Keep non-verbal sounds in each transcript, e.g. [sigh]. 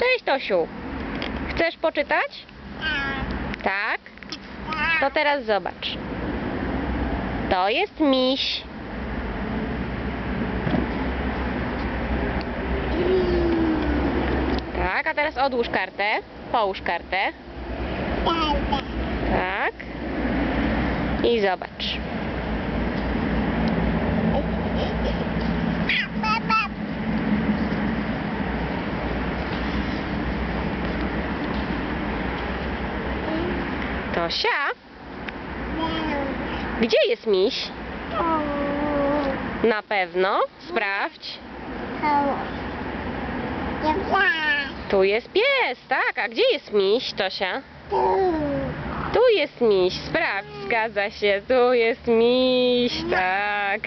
Cześć Tosiu. Chcesz poczytać? Tak? To teraz zobacz. To jest miś. Tak, a teraz odłóż kartę. Połóż kartę. Tak. I zobacz. Tosia, gdzie jest miś? Na pewno. Sprawdź. Tu jest pies, tak. A gdzie jest miś, Tosia? Tu jest miś. Sprawdź, zgadza się. Tu jest miś, tak.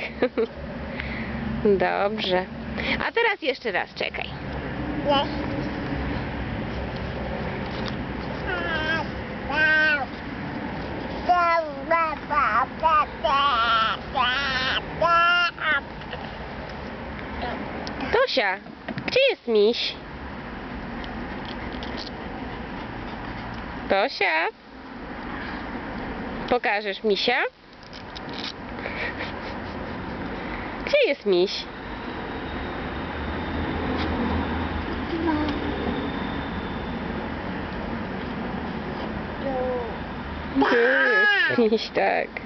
[laughs] Dobrze. A teraz jeszcze raz, czekaj. Tosia, gdzie jest miś? Tosia? Pokażesz misia? Gdzie jest miś? Tu jest miś, tak.